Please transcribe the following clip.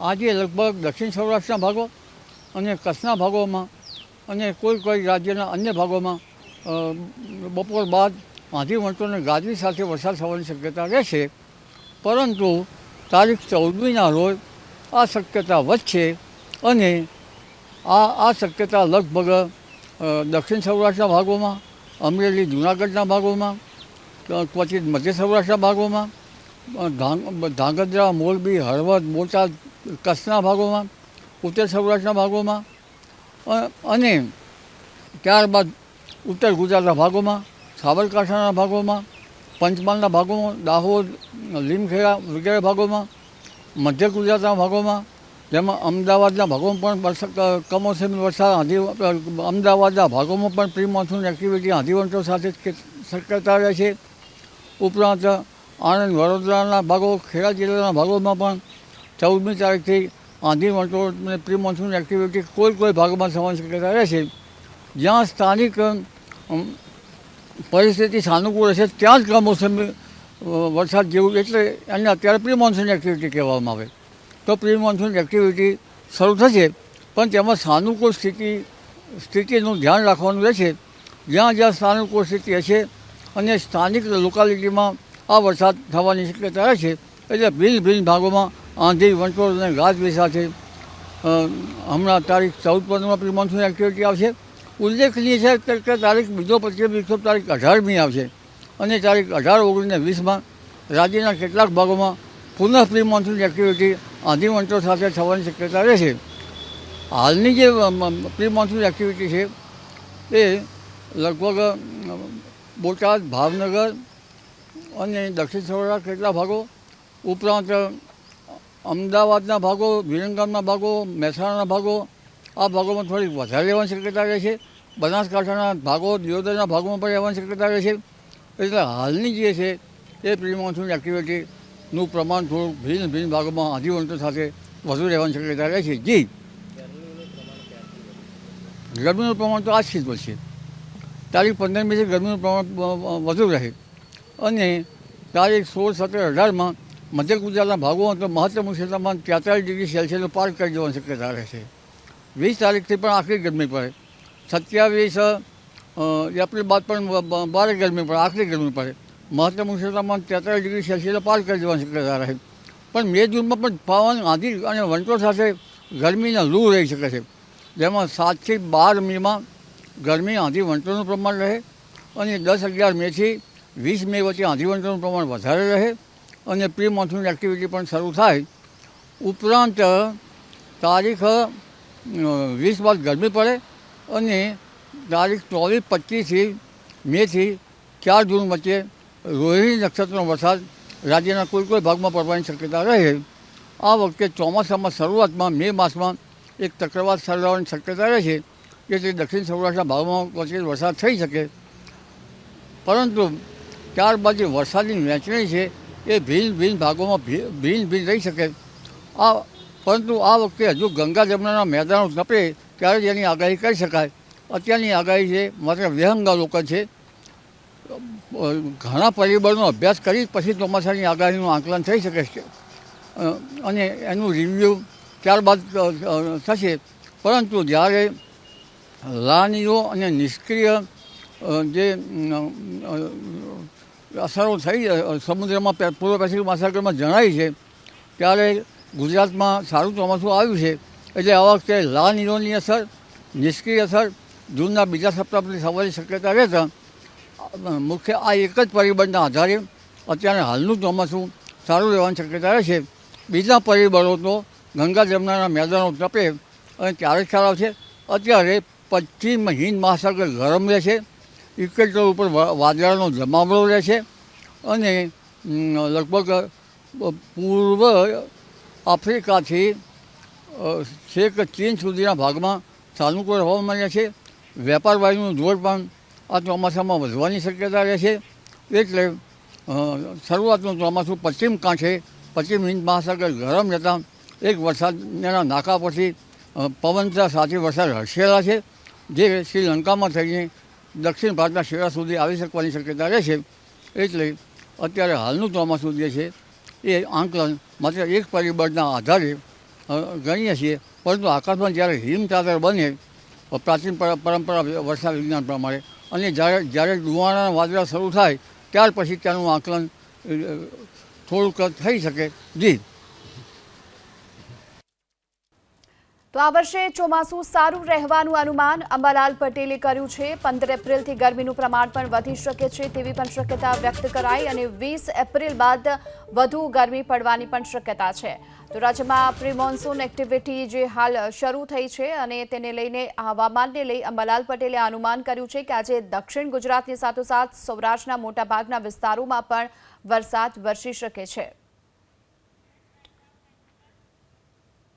આજે લગભગ દક્ષિણ સૌરાષ્ટ્રના ભાગો અને કચ્છના ભાગોમાં અને કોઈ કોઈ રાજ્યના અન્ય ભાગોમાં બપોર બાદ આંધી વંટોને ગાજવી સાથે વરસાદ થવાની શક્યતા રહેશે. પરંતુ તારીખ ચૌદમીના રોજ આ શક્યતા વધશે અને આ આ શક્યતા લગભગ દક્ષિણ સૌરાષ્ટ્રના ભાગોમાં, અમરેલી, જૂનાગઢના ભાગોમાં ક્વચિત મધ્ય સૌરાષ્ટ્રના ભાગોમાં ધાંગધ્રા, મોરબી, હળવદ, બોટાદ કચ્છના ભાગોમાં, ઉત્તર સૌરાષ્ટ્રના ભાગોમાં અને ત્યારબાદ ઉત્તર ગુજરાતના ભાગોમાં, સાબરકાંઠાના ભાગોમાં, પંચમહાલના ભાગોમાં, દાહોદ, લીમખેડા વગેરે ભાગોમાં, મધ્ય ગુજરાતના ભાગોમાં, જેમાં અમદાવાદના ભાગોમાં પણ કમોસમી વરસાદ આંધી અમદાવાદના ભાગોમાં પણ પ્રી એક્ટિવિટી આંધીવંટો સાથે શક્યતા રહે છે. ઉપરાંત, આણંદ વડોદરાના ભાગો, ખેડા જિલ્લાના ભાગોમાં પણ ચૌદમી તારીખથી આંધી વંટો અને પ્રી મોન્સૂન એક્ટિવિટી કોઈ કોઈ ભાગમાં થવાની શક્યતા રહે છે. જ્યાં સ્થાનિક પરિસ્થિતિ સાનુકૂળ હશે, ત્યાં જ કમોસમી વરસાદ જેવું, એટલે એને અત્યારે પ્રી મોન્સૂન એક્ટિવિટી કહેવામાં આવે. તો પ્રી મોન્સૂન એક્ટિવિટી શરૂ થશે, પણ તેમાં સાનુકૂળ સ્થિતિ, સ્થિતિનું ધ્યાન રાખવાનું રહેશે. જ્યાં જ્યાં સાનુકૂળ સ્થિતિ હશે અને સ્થાનિક લોકાલિટીમાં આ વરસાદ થવાની શક્યતા રહે છે, એટલે ભિન્ન ભિન્ન ભાગોમાં આંધી વંટોળ અને ગાજવી સાથે હમણાં તારીખ ચૌદ પંદરમાં પ્રી મોન્સૂન એક્ટિવિટી આવશે. ઉલ્લેખનીય છે કે તારીખ બીજો પચીસ વિકસો તારીખ અઢારમી આવશે અને તારીખ અઢાર ઓગણીસ ને વીસમાં રાજ્યના કેટલાક ભાગોમાં પુનઃ પ્રી મોન્સૂન એક્ટિવિટી આંધી વંટોળ સાથે થવાની શક્યતા રહેશે. હાલની જે પ્રી મોન્સૂન એક્ટિવિટી છે એ લગભગ બોટાદ, ભાવનગર અને દક્ષિણ સૌરાષ્ટ્ર કેટલા ભાગો ઉપરાંત અમદાવાદના ભાગો, વિરંગામના ભાગો, મહેસાણાના ભાગો, આ ભાગોમાં થોડીક વધારે રહેવાની શક્યતા રહે છે. બનાસકાંઠાના ભાગો, દિયોદરના ભાગોમાં પણ રહેવાની શક્યતા રહે છે. એટલે હાલની જે છે, એ પ્રી મોન્સૂન એક્ટિવિટીનું પ્રમાણ થોડું ભિન્ન ભિન્ન ભાગોમાં આંધીવંતો સાથે વધુ રહેવાની શક્યતા રહે છે. જી. ગરમીનું પ્રમાણ તો આજથી જ છે. તારીખ પંદરમીથી ગરમીનું પ્રમાણ વધુ રહે. અને તારીખ સોળ, સત્તર, અઢારમાં મધ્ય ગુજરાતના ભાગો તો મહત્તમ ઉષ્ણતામાન તેતાલીસ ડિગ્રી સેલ્સિયસ પાર કરી જવાની શક્યતા રહેશે વીસ તારીખથી પણ આખરી ગરમી પડે. સત્યાવીસ એપ્રિલ બાદ પણ બ- બ- ગરમી પડે, આખરી ગરમી પડે. મહત્તમ ઉષ્ણતામાન તેતાલીસ ડિગ્રી સેલ્સિયસ પાર કરી જવાની શક્યતા રહે. પણ મે જૂનમાં પણ પવન, આંધી અને વંટો સાથે ગરમીના લૂ રહી શકે છે. જેમાં સાતથી બાર મેમાં ગરમી, આંધી, વંટોનું પ્રમાણ રહે અને દસ અગિયાર મેથી વીસ મે વચ્ચે આંધી, વંટોનું પ્રમાણ વધારે રહે. અને પ્રી મોન્સૂન એક્ટિવિટી પણ શરૂ થાય. ઉપરાંત, તારીખ વીસ બાદ ગરમી પડે અને તારીખ ચોવીસ, પચીસથી મેથી ચાર જૂન વચ્ચે રોહિણી નક્ષત્રનો વરસાદ રાજ્યના કોઈ કોઈ ભાગમાં પડવાની શક્યતા રહે. આ વખતે ચોમાસામાં શરૂઆતમાં મે માસમાં એક ચક્રવાત સર્જાવાની શક્યતા રહે છે, જેથી દક્ષિણ સૌરાષ્ટ્રના ભાગમાં વચ્ચે વરસાદ થઈ શકે. પરંતુ ત્યારબાદ જે વરસાદની વહેંચણી છે એ ભિન્ન ભિન્ન ભાગોમાં ભિન્ન ભિન્ન રહી શકે. આ, પરંતુ આ વખતે હજુ ગંગા જમુનાના મેદાનો તપે ત્યારે જ એની આગાહી કરી શકાય. અત્યારની આગાહી છે, માત્ર વિહંગાવલોકન છે. ઘણા પરિબળનો અભ્યાસ કરી પછી ચોમાસાની આગાહીનું આંકલન થઈ શકે છે. અને એનું રિવ્યૂ ત્યારબાદ થશે. પરંતુ જ્યારે લાનીઓ અને નિષ્ક્રિય જે અસરો થઈ સમુદ્રમાં પૂર્વ પેસિફિક મહાસાગરમાં જણાય છે, ત્યારે ગુજરાતમાં સારું ચોમાસું આવ્યું છે, એટલે આ વખતે લાનીઓની અસર, નિષ્ક્રિય અસર, જૂનના બીજા સપ્તાહ પછી થવાની શક્યતા રહેતા મુખ્ય આ એક જ પરિબળના આધારે અત્યારે હાલનું ચોમાસું સારું રહેવાની શક્યતા રહેશે બીજા પરિબળો તો ગંગા જમનાના મેદાનો તપે અને ત્યારે જ ખ્યાલ આવશે અત્યારે પશ્ચિમ હિન્દ મહાસાગર ગરમ રહેશે ઇક્વેટર ઉપર વાદળાનો જમાવડો રહેશે અને લગભગ પૂર્વ આફ્રિકાથી છેક ચીન સુધીના ભાગમાં સાનુકૂળ હવામાન રહેશે વેપાર વાયુનું જોર પણ આ ચોમાસામાં વધવાની શક્યતા રહેશે એટલે શરૂઆતનું ચોમાસું પશ્ચિમ કાંઠે, પશ્ચિમ હિન્દ મહાસાગર ગરમ જતાં એક વરસાદના નાકા પરથી પવનતા સાથે વરસાદ હર્ષેલા છે. જે શ્રીલંકામાં થઈને દક્ષિણ ભારતના શેરા સુધી આવી શકવાની શક્યતા રહેશે એટલે અત્યારે હાલનું ચોમાસું જે છે, એ આંકલન માત્ર એક પરિબળના આધારે ગણીએ છીએ, પરંતુ આકાશમાં જ્યારે હિમ ચાદર બને પ્રાચીન પર- પરંપરા વર્ષા વિજ્ઞાન પ્રમાણે, અને જ્યારે જ્યારે ડુવાણાના વાદળા શરૂ થાય, ત્યાર પછી ત્યાંનું આંકલન થોડુંક થઈ શકે. જી. તો આ વર્ષે ચોમાસું સારું રહેવાનું અનુમાન અંબાલાલ પટેલે કર્યું છે. પંદર એપ્રિલથી ગરમીનું પ્રમાણ પણ વધી શકે છે તેવી પણ શક્યતા વ્યક્ત કરાઈ અને વીસ એપ્રિલ બાદ વધુ ગરમી પડવાની પણ શક્યતા છે. તો રાજ્યમાં પ્રી મોન્સૂન એક્ટિવિટી જે હાલ શરૂ થઈ છે અને તેને લઈને હવામાનને લઈ અંબાલાલ પટેલે અનુમાન કર્યું છે કે આજે દક્ષિણ ગુજરાતની સાથોસાથ સૌરાષ્ટ્રના મોટાભાગના વિસ્તારોમાં પણ વરસાદ વરસી શકે છે.